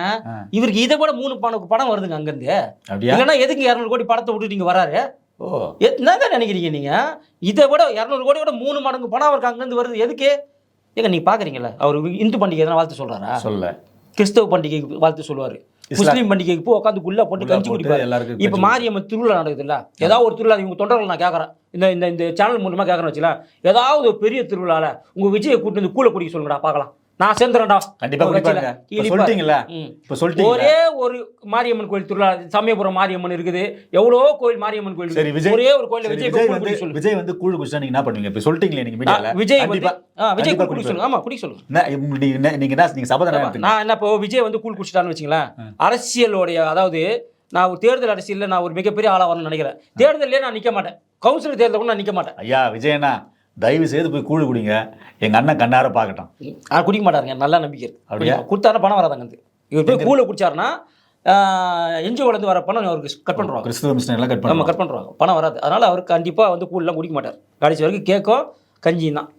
இவருக்கு இதை விட மூணு பணம் படம் வருதுங்க அங்கிருந்து. அப்படியா? இல்லைன்னா எதுக்கு இரநூறு கோடி படத்தை விட்டு நீங்க வராரு? ஓ. எ- என்னங்க நினைக்கிறீங்க நீங்க? இதை விட இரநூறு கோடி விட மூணு மடங்கு பணம் அவருக்கு அங்கிருந்து வருது. எதுக்கு? ஏங்க நீங்க பாக்குறீங்களா அவர் இந்து பண்டிகை எதனா வாழ்த்து சொல்றாரா? சொல்ல. கிறிஸ்தவ பண்டிகைக்கு வாழ்த்து சொல்லுவாரு. முஸ்லீம் பண்டிகைக்கு போய் உட்காந்து குள்ள போட்டு கஞ்சி குடிப்பாரு. எல்லாருக்கும் இப்ப மாரியம்மன் திருவிழா நடக்குதுல்ல? ஏதாவது ஒரு திருவிழா இவங்க தொண்டர்கள் நான் கேட்கறேன் இந்த இந்த இந்த சேனல் மூலமா கேட்கறேன் வச்சுல ஏதாவது ஒரு பெரிய திருவிழால உங்க விஜயை கூட்டு வந்து கூல குடிக்க சொல்லுங்கடா பார்க்கலாம் நான் சேர்ந்துறேன்டா. கண்டிப்பா. சொல்லிட்டீங்கல்ல. இப்ப சொல்லிட்டீங்க ஒரே ஒரு மாரியம்மன் கோயில் திருவிழா சமயபுரம் மாரியம்மன் இருக்குது. எவ்வளோ கோயில் மாரியம்மன் கோயில் சரி. விஜய். ஒரே ஒரு கோயில விஜய் விஜய் வந்து விஜய் கூழு குடிச்சா நீங்க என்ன பண்ணுவீங்க? இப்ப சொல்லிட்டீங்களே நீங்க மீடியால விஜய் விஜய் குடிக்க சொல்லுங்க ஆமா குடிக்க சொல்லுங்க நீங்க என்ன- நீங்க சபதம் நான் என்ன இப்போ விஜய் வந்து கூழ் குடிச்சிட்டான்னு வச்சுங்களேன் அரசியலோடைய அதாவது நான் ஒரு தேர்தல் அரசியல்ல நான் ஒரு மிகப்பெரிய ஆளா வரணும்னு நினைக்கிறேன். தேர்தலே நான் நிக்க மாட்டேன். கவுன்சிலர் தேர்தல் கூட நான் நிக்க மாட்டேன். ஐயா விஜயண்ணா தயவு செய்து போய் கூழு குடிங்க. எங்க அண்ணன் கண்ணார பாக்கட்டும் ஆ குடிக்க மாட்டாருங்க. நல்ல நம்பிக்கை. அப்படியா? கொடுத்தாருன்னா பணம் வராதாங்க வந்து இவர் போய் கூழ குடிச்சாருன்னா என்ஜிஓல இருந்து வர பணம் அவருக்கு கட் பண்ணுவாங்க கிறிஸ்துவ மிஷினர் எல்லாம் கட் நம்ம பண்ணுவோம் கட் பண்ணுறாங்க பணம் வராது. அதனால அவர் கண்டிப்பாக வந்து கூழ்லாம் குடிக்க மாட்டார். கடைசி வரைக்கும் கேட்கும் கஞ்சியும் தான்.